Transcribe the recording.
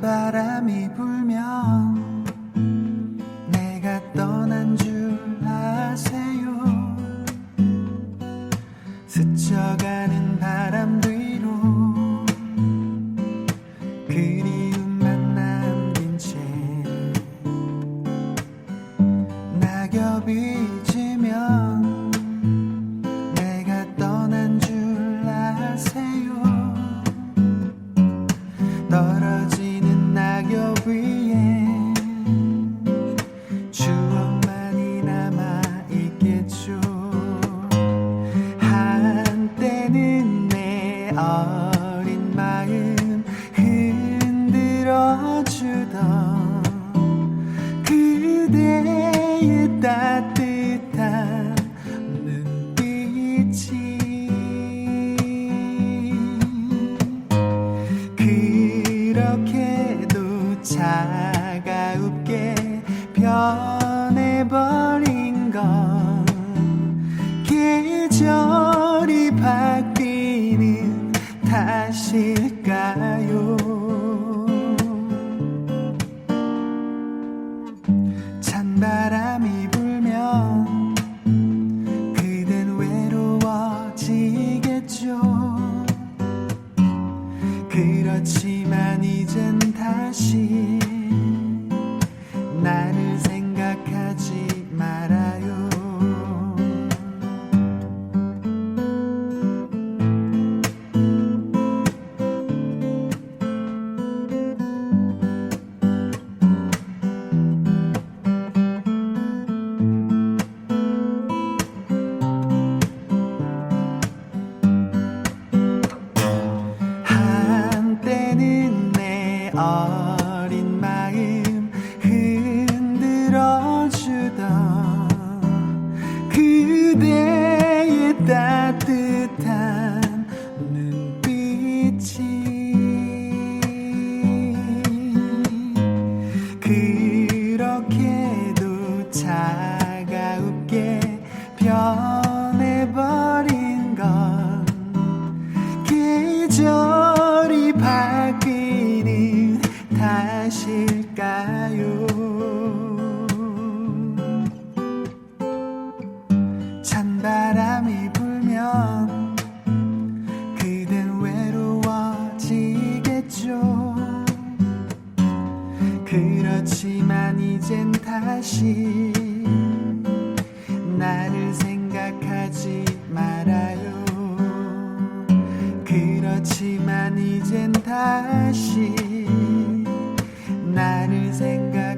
바람이 불면 내가 떠난 줄 아세요? 스쳐가는 바람 뒤로 그리움만 남긴 채 낙엽이 주던 그대의 따뜻한 눈빛이 그렇게도 차가웁게 변해버린 건 계절 그렇지만 이젠 다시 나를 생 어린 마음 흔들어주던 그대의 따뜻 찬 바람이 불면 그댄 외로워지겠죠. 그렇지만 이젠 다시 나를 생각하지 말아요. 그렇지만 이젠 다시 나를 생각